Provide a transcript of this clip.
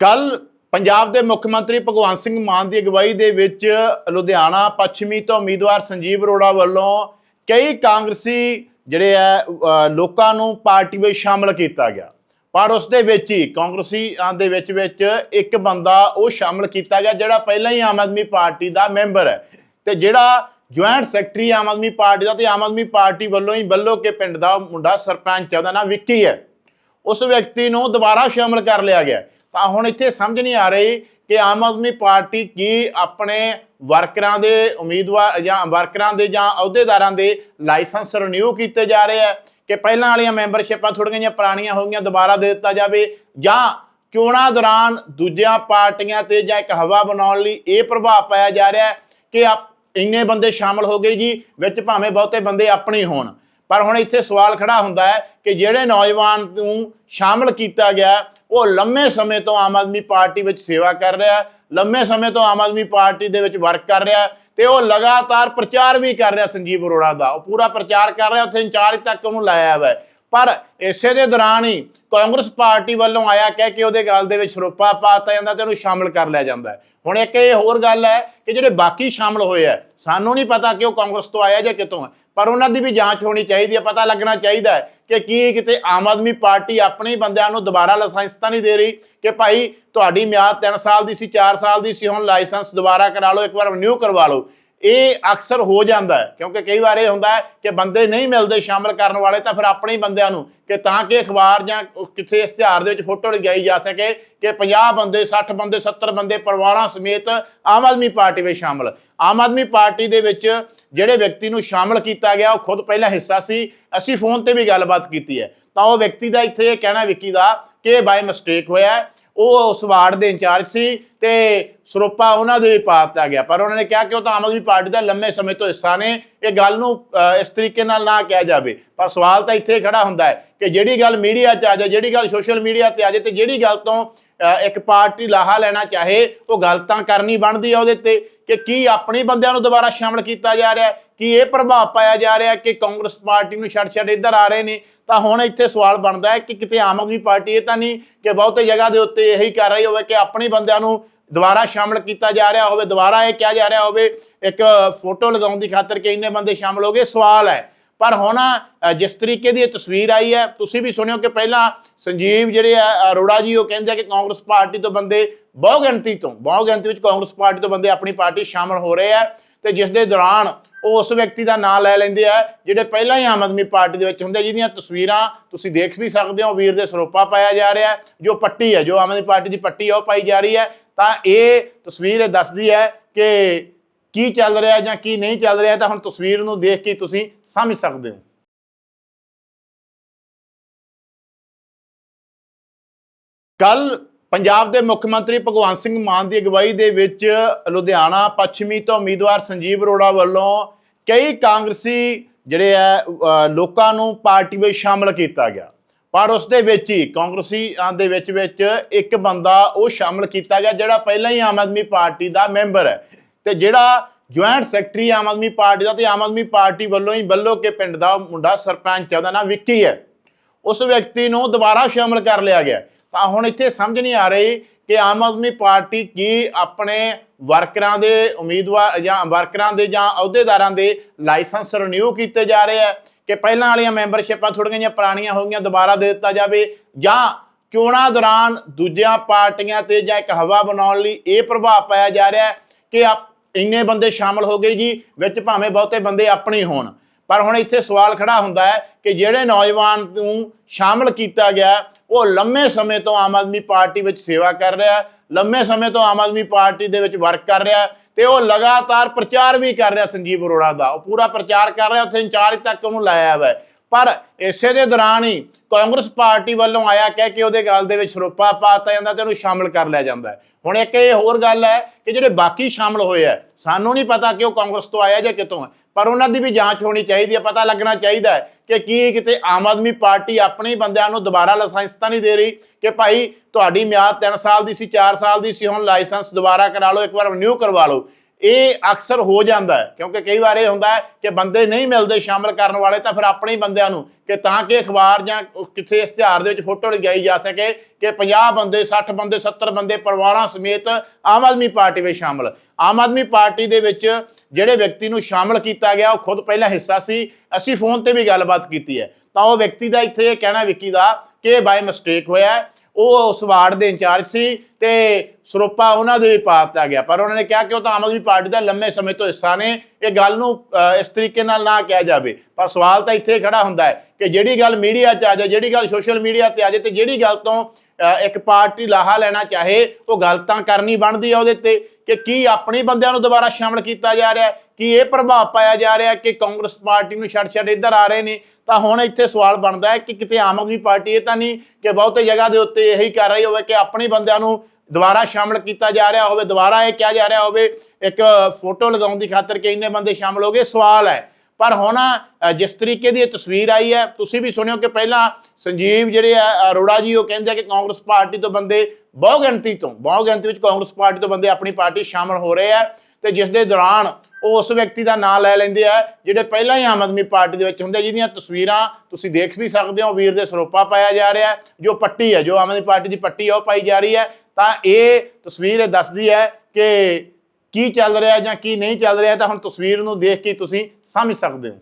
ਕੱਲ ਪੰਜਾਬ ਦੇ ਮੁੱਖ ਮੰਤਰੀ ਭਗਵੰਤ ਸਿੰਘ ਮਾਨ ਦੀ ਅਗਵਾਈ ਦੇ ਵਿੱਚ ਲੁਧਿਆਣਾ ਪੱਛਮੀ ਤੋਂ ਉਮੀਦਵਾਰ ਸੰਜੀਵ ਅਰੋੜਾ ਵੱਲੋਂ ਕਈ ਕਾਂਗਰਸੀ ਜਿਹੜੇ ਆ ਲੋਕਾਂ ਨੂੰ ਪਾਰਟੀ ਵਿੱਚ ਸ਼ਾਮਲ ਕੀਤਾ ਗਿਆ। ਪਰ ਉਸ ਦੇ ਵਿੱਚ ਹੀ ਕਾਂਗਰਸੀਆਂ ਦੇ ਵਿੱਚ ਵਿੱਚ ਇੱਕ ਬੰਦਾ ਉਹ ਸ਼ਾਮਲ ਕੀਤਾ ਗਿਆ ਜਿਹੜਾ ਪਹਿਲਾਂ ਹੀ ਆਮ ਆਦਮੀ ਪਾਰਟੀ ਦਾ ਮੈਂਬਰ ਹੈ। ਤੇ ਜਿਹੜਾ joint secretary Aam Aadmi party ਦਾ ਤੇ ਆਮ ਆਦਮੀ ਪਾਰਟੀ ਵੱਲੋਂ ਹੀ ਬੱਲੋ ਕੇ ਪਿੰਡ ਦਾ ਮੁੰਡਾ ਸਰਪੰਚ ਹੈ, ਉਹਦਾ ਨਾਮ ਵਿੱਕੀ ਹੈ। ਉਸ ਵਿਅਕਤੀ ਨੂੰ ਦੁਬਾਰਾ ਸ਼ਾਮਲ ਕਰ ਲਿਆ ਗਿਆ। ਤਾਂ ਹੁਣ ਇੱਥੇ ਸਮਝ ਨਹੀਂ ਆ ਰਹੀ ਕਿ ਆਮ ਆਦਮੀ ਪਾਰਟੀ ਕੀ ਆਪਣੇ ਵਰਕਰਾਂ ਦੇ ਉਮੀਦਵਾਰ ਜਾਂ ਵਰਕਰਾਂ ਦੇ ਜਾਂ ਅਹੁਦੇਦਾਰਾਂ ਦੇ ਲਾਇਸੈਂਸ ਰਿਨਿਊ ਕੀਤੇ ਜਾ ਰਹੇ ਆ, ਕਿ ਪਹਿਲਾਂ ਵਾਲੀਆਂ ਮੈਂਬਰਸ਼ਿਪਾਂ ਥੋੜੀਆਂ ਜਿਹੀਆਂ ਪੁਰਾਣੀਆਂ ਹੋ ਗਈਆਂ, ਦੁਬਾਰਾ ਦੇ ਦਿੱਤਾ ਜਾਵੇ ਜਾਂ ਚੋਣਾਂ ਦੌਰਾਨ ਦੂਜੀਆਂ ਪਾਰਟੀਆਂ ਤੇ ਜਾਂ ਇੱਕ ਹਵਾ ਬਣਾਉਣ ਲਈ ਇਹ ਪ੍ਰਭਾਵ ਪਾਇਆ ਜਾ ਰਿਹਾ ਕਿ ਆਪ ਇੰਨੇ ਬੰਦੇ ਸ਼ਾਮਲ ਹੋ ਗਏ ਜੀ, ਵਿੱਚ ਭਾਵੇਂ ਬਹੁਤੇ ਬੰਦੇ ਆਪਣੇ ਹੋਣ। ਪਰ ਹੁਣ ਇੱਥੇ ਸਵਾਲ ਖੜਾ ਹੁੰਦਾ ਹੈ ਕਿ ਜਿਹੜੇ ਨੌਜਵਾਨ ਨੂੰ ਸ਼ਾਮਲ ਕੀਤਾ ਗਿਆ, ਉਹ ਲੰਮੇ ਸਮੇਂ ਤੋਂ ਆਮ ਆਦਮੀ ਪਾਰਟੀ ਵਿੱਚ ਸੇਵਾ ਕਰ ਰਿਹਾ, ਲੰਮੇ ਸਮੇਂ ਤੋਂ ਆਮ ਆਦਮੀ ਪਾਰਟੀ ਦੇ ਵਿੱਚ ਵਰਕ ਕਰ ਰਿਹਾ ਹੈ ਤੇ ਉਹ ਲਗਾਤਾਰ ਪ੍ਰਚਾਰ ਵੀ ਕਰ ਰਿਹਾ ਸੰਜੀਵ ਅਰੋੜਾ ਦਾ। ਉਹ ਪੂਰਾ ਪ੍ਰਚਾਰ ਕਰ ਰਿਹਾ, ਉੱਥੇ ਇੰਚਾਰਜ ਤੱਕ ਉਹਨੂੰ ਲਾਇਆ ਹੋਇਆ ਪਰ ਇਸੇ ਦੇ ਦੌਰਾਨ ਹੀ ਕਾਂਗਰਸ ਪਾਰਟੀ ਵੱਲੋਂ ਆਇਆ ਕਹਿ ਕੇ ਉਹਦੇ ਗੱਲ ਦੇ ਵਿੱਚ ਸਰੋਪਾ ਪਾਤਾ ਜਾਂਦਾ ਤੇ ਉਹਨੂੰ ਸ਼ਾਮਲ ਕਰ ਲਿਆ ਜਾਂਦਾ ਹੁਣ ਇੱਕ ਇਹ ਹੋਰ ਗੱਲ ਹੈ ਕਿ ਜਿਹੜੇ ਬਾਕੀ ਸ਼ਾਮਲ ਹੋਏ ਆ ਸਾਨੂੰ ਨਹੀਂ ਪਤਾ ਕਿ ਉਹ ਕਾਂਗਰਸ ਤੋਂ ਆਇਆ ਜਾਂ ਕਿਤੋਂ ਹੈ। ਪਰ ਉਹਨਾਂ ਦੀ ਵੀ ਜਾਂਚ ਹੋਣੀ ਚਾਹੀਦੀ ਹੈ ਪਤਾ ਲੱਗਣਾ ਚਾਹੀਦਾ ਹੈ ਕਿ ਕੀ ਕਿਤੇ ਆਮ ਆਦਮੀ ਪਾਰਟੀ ਆਪਣੇ ਬੰਦਿਆਂ ਨੂੰ ਦੁਬਾਰਾ ਲਾਇਸੈਂਸ ਤਾਂ ਨਹੀਂ ਦੇ ਰਹੀ ਕਿ ਭਾਈ ਤੁਹਾਡੀ ਮਿਆਦ 3 ਸਾਲ ਦੀ ਸੀ 4 ਸਾਲ ਦੀ ਸੀ, ਹੁਣ ਲਾਇਸੈਂਸ ਦੁਬਾਰਾ ਕਰਾ ਲਓ, ਇੱਕ ਵਾਰ ਰਿਨਿਊ ਕਰਵਾ ਲਓ। ਇਹ ਅਕਸਰ ਹੋ ਜਾਂਦਾ ਹੈ, ਕਿਉਂਕਿ ਕਈ ਵਾਰ ਇਹ ਹੁੰਦਾ ਹੈ ਕਿ ਬੰਦੇ ਨਹੀਂ ਮਿਲਦੇ ਸ਼ਾਮਲ ਕਰਨ ਵਾਲੇ, ਤਾਂ ਫਿਰ ਆਪਣੇ ਹੀ ਬੰਦਿਆਂ ਨੂੰ, ਕਿ ਤਾਂ ਕਿ ਅਖਬਾਰ ਜਾਂ ਕਿਸੇ ਇਸ਼ਤਿਹਾਰ ਦੇ ਵਿੱਚ ਫੋਟੋ ਲਗਾਈ ਜਾ ਸਕੇ ਕਿ 50 ਬੰਦੇ 60 ਬੰਦੇ 70 ਬੰਦੇ ਪਰਿਵਾਰਾਂ ਸਮੇਤ ਆਮ ਆਦਮੀ ਪਾਰਟੀ ਵਿੱਚ ਸ਼ਾਮਲ। ਆਮ ਆਦਮੀ ਪਾਰਟੀ ਦੇ ਵਿੱਚ ਜਿਹੜੇ ਵਿਅਕਤੀ ਨੂੰ ਸ਼ਾਮਲ ਕੀਤਾ ਗਿਆ, ਉਹ ਖੁਦ ਪਹਿਲਾ ਹਿੱਸਾ ਸੀ। ਅਸੀਂ ਫੋਨ ਤੇ ਵੀ ਗੱਲਬਾਤ ਕੀਤੀ ਹੈ। ਤਾਂ ਉਹ ਵਿਅਕਤੀ ਦਾ ਇੱਥੇ ਇਹ ਕਹਿਣਾ ਵਿੱਕੀ ਦਾ, ਕਿ ਇਹ ਬਾਈ ਮਿਸਟੇਕ ਹੋਇਆ ਉਹ ਉਸ ਵਾਰਡ ਦੇ ਇੰਚਾਰਜ ਸੀ ਤੇ ਸਰੋਪਾ ਉਹਨਾਂ ਦੇ ਵੀ ਪਾ ਦਿੱਤਾ ਗਿਆ। ਪਰ ਉਹਨਾਂ ਨੇ ਕਿਹਾ ਕਿ ਉਹ ਤਾਂ ਆਮ ਆਦਮੀ ਪਾਰਟੀ ਦਾ ਲੰਮੇ ਸਮੇਂ ਤੋਂ ਹਿੱਸਾ ਨੇ। ਇਹ ਗੱਲ ਨੂੰ ਇਸ ਤਰੀਕੇ ਨਾਲ ਨਾ ਕਿਹਾ ਜਾਵੇ। ਪਰ ਸਵਾਲ ਤਾਂ ਇੱਥੇ ਖੜਾ ਹੁੰਦਾ ਹੈ ਕਿ ਜਿਹੜੀ ਗੱਲ ਮੀਡੀਆ 'ਚ ਆ ਜਾਏ, ਜਿਹੜੀ ਗੱਲ ਸੋਸ਼ਲ ਮੀਡੀਆ ਤੇ ਆ ਜਾਏ ਤੇ ਜਿਹੜੀ ਗੱਲ ਤੋਂ ਇੱਕ ਪਾਰਟੀ ਲਾਹਾ ਲੈਣਾ ਚਾਹੇ, ਉਹ ਗੱਲ ਤਾਂ ਕਰਨੀ ਬਣਦੀ ਆ ਉਹਦੇ ਤੇ ਕਿ ਕੀ ਆਪਣੇ ਬੰਦਿਆਂ ਨੂੰ ਦੁਬਾਰਾ ਸ਼ਾਮਲ ਕੀਤਾ ਜਾ ਰਿਹਾ ਹੈ, ਕੀ ਇਹ ਪ੍ਰਭਾਵ ਪਾਇਆ ਜਾ ਰਿਹਾ ਕਿ ਕਾਂਗਰਸ ਪਾਰਟੀ ਨੂੰ ਛੱਡ ਛੱਡ ਇੱਧਰ ਆ ਰਹੇ ਨੇ। ਤਾਂ ਹੁਣ ਇੱਥੇ ਸਵਾਲ ਬਣਦਾ ਹੈ ਕਿ ਕਿਤੇ ਆਮ ਆਦਮੀ ਪਾਰਟੀ ਇਹ ਤਾਂ ਨਹੀਂ ਕਿ ਬਹੁਤੇ ਜਗ੍ਹਾ ਦੇ ਉੱਤੇ ਇਹੀ ਕਰ ਰਹੀ ਹੋਵੇ ਕਿ ਆਪਣੇ ਬੰਦਿਆਂ ਨੂੰ ਦੁਬਾਰਾ ਸ਼ਾਮਲ ਕੀਤਾ ਜਾ ਰਿਹਾ ਹੋਵੇ, ਦੁਬਾਰਾ ਇਹ ਕਿਹਾ ਜਾ ਰਿਹਾ ਹੋਵੇ, ਇੱਕ ਫੋਟੋ ਲਗਾਉਣ ਦੀ ਖਾਤਰ ਕਿ ਇੰਨੇ ਬੰਦੇ ਸ਼ਾਮਲ ਹੋ ਗਏ। ਸਵਾਲ ਹੈ ਪਰ ਹੁਣ ਜਿਸ ਤਰੀਕੇ ਦੀ ਇਹ ਤਸਵੀਰ ਆਈ ਹੈ, ਤੁਸੀਂ ਵੀ ਸੁਣਿਓ ਕਿ ਪਹਿਲਾਂ ਸੰਜੀਵ ਜਿਹੜੇ ਆ ਅਰੋੜਾ ਜੀ, ਉਹ ਕਹਿੰਦੇ ਆ ਕਿ ਕਾਂਗਰਸ ਪਾਰਟੀ ਤੋਂ ਬੰਦੇ ਬਹੁ ਗਿਣਤੀ ਤੋਂ ਬਹੁ ਗਿਣਤੀ ਵਿੱਚ ਕਾਂਗਰਸ ਪਾਰਟੀ ਤੋਂ ਬੰਦੇ ਆਪਣੀ ਪਾਰਟੀ ਸ਼ਾਮਲ ਹੋ ਰਹੇ ਆ ਤੇ ਜਿਸ ਦੇ ਦੌਰਾਨ ਉਹ ਉਸ ਵਿਅਕਤੀ ਦਾ ਨਾਮ ਲੈ ਲੈਂਦੇ ਆ, ਜਿਹੜੇ ਪਹਿਲਾਂ ਹੀ ਆਮ ਆਦਮੀ ਪਾਰਟੀ ਦੇ ਵਿੱਚ ਹੁੰਦੇ ਜਿਹਦੀਆਂ ਤਸਵੀਰਾਂ ਤੁਸੀਂ ਦੇਖ ਵੀ ਸਕਦੇ ਹੋ, ਵੀਰ ਦੇ ਸਰੋਪਾ ਪਾਇਆ ਜਾ ਰਿਹਾ, ਜੋ ਪੱਟੀ ਹੈ, ਜੋ ਆਮ ਆਦਮੀ ਪਾਰਟੀ ਦੀ ਪੱਟੀ ਹੈ ਉਹ ਪਾਈ ਜਾ ਰਹੀ ਹੈ। ਤਾਂ ਇਹ ਤਸਵੀਰ ਇਹ ਦੱਸਦੀ ਹੈ ਕਿ ਕੀ ਚੱਲ ਰਿਹਾ ਜਾਂ ਕੀ ਨਹੀਂ ਚੱਲ ਰਿਹਾ ਤਾਂ ਹੁਣ ਤਸਵੀਰ ਨੂੰ ਦੇਖ ਕੇ ਤੁਸੀਂ ਸਮਝ ਸਕਦੇ ਹੋ। ਕੱਲ ਪੰਜਾਬ ਦੇ ਮੁੱਖ ਮੰਤਰੀ ਭਗਵੰਤ ਸਿੰਘ ਮਾਨ ਦੀ ਅਗਵਾਈ ਦੇ ਵਿੱਚ ਲੁਧਿਆਣਾ ਪੱਛਮੀ ਤੋਂ ਉਮੀਦਵਾਰ ਸੰਜੀਵ ਅਰੋੜਾ ਵੱਲੋਂ ਕਈ ਕਾਂਗਰਸੀ ਜਿਹੜੇ ਆ ਅ, ਲੋਕਾਂ ਨੂੰ ਪਾਰਟੀ ਵਿੱਚ ਸ਼ਾਮਲ ਕੀਤਾ ਗਿਆ। ਪਰ ਉਸ ਦੇ ਵਿੱਚ ਹੀ ਕਾਂਗਰਸੀਆਂ ਦੇ ਵਿੱਚ ਵਿੱਚ ਇੱਕ ਬੰਦਾ ਉਹ ਸ਼ਾਮਲ ਕੀਤਾ ਗਿਆ ਜਿਹੜਾ ਪਹਿਲਾਂ ਹੀ ਆਮ ਆਦਮੀ ਪਾਰਟੀ ਦਾ ਮੈਂਬਰ ਹੈ। ਤੇ ਜਿਹੜਾ joint secretary Aam Aadmi party ਦਾ ਤੇ ਆਮ ਆਦਮੀ ਪਾਰਟੀ ਵੱਲੋਂ ਹੀ ਬੱਲੋ ਕੇ ਪਿੰਡ ਦਾ ਮੁੰਡਾ ਸਰਪੰਚ ਹੈ ਉਹਦਾ ਨਾਮ ਵਿੱਕੀ ਹੈ। ਉਸ ਵਿਅਕਤੀ ਨੂੰ ਦੁਬਾਰਾ ਸ਼ਾਮਲ ਕਰ ਲਿਆ ਗਿਆ। ਤਾਂ ਹੁਣ ਇੱਥੇ ਸਮਝ ਨਹੀਂ ਆ ਰਹੀ ਕਿ ਆਮ ਆਦਮੀ ਪਾਰਟੀ ਕੀ ਆਪਣੇ ਵਰਕਰਾਂ ਦੇ ਉਮੀਦਵਾਰ ਜਾਂ ਵਰਕਰਾਂ ਦੇ ਜਾਂ ਅਹੁਦੇਦਾਰਾਂ ਦੇ ਲਾਇਸੈਂਸ ਰਿਨਿਊ ਕੀਤੇ ਜਾ ਰਹੇ ਆ ਕਿ ਪਹਿਲਾਂ ਵਾਲੀਆਂ ਮੈਂਬਰਸ਼ਿਪਾਂ ਥੋੜੀਆਂ ਜਿਹੀਆਂ ਪੁਰਾਣੀਆਂ ਹੋ ਗਈਆਂ, ਦੁਬਾਰਾ ਦੇ ਦਿੱਤਾ ਜਾਵੇ ਜਾਂ ਚੋਣਾਂ ਦੌਰਾਨ ਦੂਜੀਆਂ ਪਾਰਟੀਆਂ ਤੇ ਜਾਂ ਇੱਕ ਹਵਾ ਬਣਾਉਣ ਲਈ ਇਹ ਪ੍ਰਭਾਵ ਪਾਇਆ ਜਾ ਰਿਹਾ ਕਿ ਆਪ ਇੰਨੇ ਬੰਦੇ ਸ਼ਾਮਲ ਹੋ ਗਏ ਜੀ, ਵਿੱਚ ਭਾਵੇਂ ਬਹੁਤੇ ਬੰਦੇ ਆਪਣੇ ਹੋਣ। ਪਰ ਹੁਣ ਇੱਥੇ ਸਵਾਲ ਖੜਾ ਹੁੰਦਾ ਹੈ ਕਿ ਜਿਹੜੇ ਨੌਜਵਾਨ ਨੂੰ ਸ਼ਾਮਲ ਕੀਤਾ ਗਿਆ, ਉਹ ਲੰਮੇ ਸਮੇਂ ਤੋਂ ਆਮ ਆਦਮੀ ਪਾਰਟੀ ਵਿੱਚ ਸੇਵਾ ਕਰ ਰਿਹਾ, ਲੰਮੇ ਸਮੇਂ ਤੋਂ ਆਮ ਆਦਮੀ ਪਾਰਟੀ ਦੇ ਵਿੱਚ ਵਰਕ ਕਰ ਰਿਹਾ ਹੈ ਤੇ ਉਹ ਲਗਾਤਾਰ ਪ੍ਰਚਾਰ ਵੀ ਕਰ ਰਿਹਾ ਸੰਜੀਵ ਅਰੋੜਾ ਦਾ। ਉਹ ਪੂਰਾ ਪ੍ਰਚਾਰ ਕਰ ਰਿਹਾ, ਉੱਥੇ ਇੰਚਾਰਜ ਤੱਕ ਉਹਨੂੰ ਲਾਇਆ ਹੋਇਆ ਹੈ। ਪਰ ਇਸੇ ਦੇ ਦੌਰਾਨ ਹੀ ਕਾਂਗਰਸ ਪਾਰਟੀ ਵੱਲੋਂ ਆਇਆ ਕਹਿ ਕੇ ਉਹਦੇ ਗੱਲ ਦੇ ਵਿੱਚ ਸਰੋਪਾ ਪਾਤਾ ਜਾਂਦਾ ਤੇ ਉਹਨੂੰ ਸ਼ਾਮਲ ਕਰ ਲਿਆ ਜਾਂਦਾ ਹੁਣ ਇੱਕ ਇਹ ਹੋਰ ਗੱਲ ਹੈ ਕਿ ਜਿਹੜੇ ਬਾਕੀ ਸ਼ਾਮਲ ਹੋਏ ਆ ਸਾਨੂੰ ਨਹੀਂ ਪਤਾ ਕਿ ਉਹ ਕਾਂਗਰਸ ਤੋਂ ਆਇਆ ਜਾਂ ਕਿਤੋਂ ਹੈ, ਪਰ ਉਹਨਾਂ ਦੀ ਵੀ ਜਾਂਚ ਹੋਣੀ ਚਾਹੀਦੀ ਹੈ, ਪਤਾ ਲੱਗਣਾ ਚਾਹੀਦਾ ਹੈ ਕਿ ਕੀ ਕਿਤੇ ਆਮ ਆਦਮੀ ਪਾਰਟੀ ਆਪਣੇ ਬੰਦਿਆਂ ਨੂੰ ਦੁਬਾਰਾ ਲਾਇਸੈਂਸ ਤਾਂ ਨਹੀਂ ਦੇ ਰਹੀ ਕਿ ਭਾਈ ਤੁਹਾਡੀ ਮਿਆਦ 3 ਸਾਲ ਦੀ ਸੀ 4 ਸਾਲ ਦੀ ਸੀ, ਹੁਣ ਲਾਇਸੈਂਸ ਦੁਬਾਰਾ ਕਰਾ ਲਓ, ਇੱਕ ਵਾਰ ਰਿਨਿਊ ਕਰਵਾ ਲਓ। ਇਹ ਅਕਸਰ ਹੋ ਜਾਂਦਾ ਹੈ, ਕਿਉਂਕਿ ਕਈ ਵਾਰ ਇਹ ਹੁੰਦਾ ਹੈ ਕਿ ਬੰਦੇ ਨਹੀਂ ਮਿਲਦੇ ਸ਼ਾਮਲ ਕਰਨ ਵਾਲੇ, ਤਾਂ ਫਿਰ ਆਪਣੇ ਹੀ ਬੰਦਿਆਂ ਨੂੰ, ਕਿ ਤਾਂ ਕਿ ਅਖਬਾਰ ਜਾਂ ਕਿਸੇ ਇਸ਼ਤਿਹਾਰ ਦੇ ਵਿੱਚ ਫੋਟੋ ਲਗਾਈ ਜਾ ਸਕੇ ਕਿ 50 ਬੰਦੇ 60 ਬੰਦੇ 70 ਬੰਦੇ, ਪਰਿਵਾਰਾਂ ਸਮੇਤ ਆਮ ਆਦਮੀ ਪਾਰਟੀ ਵਿੱਚ ਸ਼ਾਮਲ। ਆਮ ਆਦਮੀ ਪਾਰਟੀ ਦੇ ਵਿੱਚ ਜਿਹੜੇ ਵਿਅਕਤੀ ਨੂੰ ਸ਼ਾਮਲ ਕੀਤਾ ਗਿਆ, ਉਹ ਖੁਦ ਪਹਿਲਾ ਹਿੱਸਾ ਸੀ। ਅਸੀਂ ਫੋਨ ਤੇ ਵੀ ਗੱਲਬਾਤ ਕੀਤੀ ਹੈ। ਤਾਂ ਉਹ ਵਿਅਕਤੀ ਦਾ ਇੱਥੇ ਇਹ ਕਹਿਣਾ ਵਿੱਕੀ ਦਾ, ਕਿ ਇਹ ਬਾਈ ਮਿਸਟੇਕ ਹੋਇਆ ਉਹ ਉਸ ਵਾਰਡ ਦੇ ਇੰਚਾਰਜ ਸੀ ਤੇ ਸਰੋਪਾ ਉਹਨਾਂ ਦੇ ਵੀ ਪਾਤਾ ਗਿਆ। ਪਰ ਉਹਨਾਂ ਨੇ ਕਿਹਾ ਕਿ ਉਹ ਤਾਂ ਆਮ ਆਦਮੀ ਪਾਰਟੀ ਦਾ ਲੰਮੇ ਸਮੇਂ ਤੋਂ ਹਿੱਸਾ ਨੇ। ਇਹ ਗੱਲ ਨੂੰ ਇਸ ਤਰੀਕੇ ਨਾਲ ਨਾ ਕਿਹਾ ਜਾਵੇ। ਪਰ ਸਵਾਲ ਤਾਂ ਇੱਥੇ ਖੜਾ ਹੁੰਦਾ ਹੈ ਕਿ ਜਿਹੜੀ ਗੱਲ ਮੀਡੀਆ 'ਚ ਆ ਜਾਏ, ਜਿਹੜੀ ਗੱਲ ਸੋਸ਼ਲ ਮੀਡੀਆ ਤੇ ਆ ਜਾਏ ਤੇ ਜਿਹੜੀ ਗੱਲ ਤੋਂ ਇੱਕ ਪਾਰਟੀ ਲਾਹਾ ਲੈਣਾ ਚਾਹੇ, ਉਹ ਗੱਲ ਤਾਂ ਕਰਨੀ ਬਣਦੀ ਆ ਉਹਦੇ ਤੇ ਕਿ ਕੀ ਆਪਣੇ ਬੰਦਿਆਂ ਨੂੰ ਦੁਬਾਰਾ ਸ਼ਾਮਲ ਕੀਤਾ ਜਾ ਰਿਹਾ ਹੈ, ਕੀ ਇਹ ਪ੍ਰਭਾਵ ਪਾਇਆ ਜਾ ਰਿਹਾ ਕਿ ਕਾਂਗਰਸ ਪਾਰਟੀ ਨੂੰ ਛੱਡ ਛੱਡ ਇੱਧਰ ਆ ਰਹੇ ਨੇ। ਤਾਂ ਹੁਣ ਇੱਥੇ ਸਵਾਲ ਬਣਦਾ ਹੈ ਕਿ ਕਿਤੇ ਆਮ ਆਦਮੀ ਪਾਰਟੀ ਇਹ ਤਾਂ ਨਹੀਂ ਕਿ ਬਹੁਤੇ ਜਗ੍ਹਾ ਦੇ ਉੱਤੇ ਇਹੀ ਕਰ ਰਹੀ ਹੋਵੇ ਕਿ ਆਪਣੇ ਬੰਦਿਆਂ ਨੂੰ ਦੁਬਾਰਾ ਸ਼ਾਮਲ ਕੀਤਾ ਜਾ ਰਿਹਾ ਹੋਵੇ, ਦੁਬਾਰਾ ਇਹ ਕਿਹਾ ਜਾ ਰਿਹਾ ਹੋਵੇ, ਇੱਕ ਫੋਟੋ ਲਗਾਉਣ ਦੀ ਖਾਤਰ ਕਿ ਇੰਨੇ ਬੰਦੇ ਸ਼ਾਮਲ ਹੋ ਗਏ। ਸਵਾਲ ਹੈ ਪਰ ਹੁਣ ਜਿਸ ਤਰੀਕੇ ਦੀ ਇਹ ਤਸਵੀਰ ਆਈ ਹੈ, ਤੁਸੀਂ ਵੀ ਸੁਣਿਓ ਕਿ ਪਹਿਲਾਂ ਸੰਜੀਵ ਜਿਹੜੇ ਆ ਅਰੋੜਾ ਜੀ, ਉਹ ਕਹਿੰਦੇ ਆ ਕਿ ਕਾਂਗਰਸ ਪਾਰਟੀ ਤੋਂ ਬੰਦੇ ਬਹੁ ਗਿਣਤੀ ਤੋਂ ਬਹੁ ਗਿਣਤੀ ਵਿੱਚ ਕਾਂਗਰਸ ਪਾਰਟੀ ਤੋਂ ਬੰਦੇ ਆਪਣੀ ਪਾਰਟੀ ਸ਼ਾਮਲ ਹੋ ਰਹੇ ਆ ਤੇ ਜਿਸ ਦੇ ਦੌਰਾਨ ਉਹ ਉਸ ਵਿਅਕਤੀ ਦਾ ਨਾਮ ਲੈ ਲੈਂਦੇ ਆ, ਜਿਹੜੇ ਪਹਿਲਾਂ ਹੀ ਆਮ ਆਦਮੀ ਪਾਰਟੀ ਦੇ ਵਿੱਚ ਹੁੰਦੇ ਜਿਹਦੀਆਂ ਤਸਵੀਰਾਂ ਤੁਸੀਂ ਦੇਖ ਵੀ ਸਕਦੇ ਹੋ, ਵੀਰ ਦੇ ਸਰੋਪਾ ਪਾਇਆ ਜਾ ਰਿਹਾ, ਜੋ ਪੱਟੀ ਹੈ, ਜੋ ਆਮ ਆਦਮੀ ਪਾਰਟੀ ਦੀ ਪੱਟੀ ਹੈ ਉਹ ਪਾਈ ਜਾ ਰਹੀ ਹੈ। ਤਾਂ ਇਹ ਤਸਵੀਰ ਇਹ ਦੱਸਦੀ ਹੈ ਕਿ ਕੀ ਚੱਲ ਰਿਹਾ ਜਾਂ ਕੀ ਨਹੀਂ ਚੱਲ ਰਿਹਾ ਤਾਂ ਹੁਣ ਤਸਵੀਰ ਨੂੰ ਦੇਖ ਕੇ ਤੁਸੀਂ ਸਮਝ ਸਕਦੇ ਹੋ।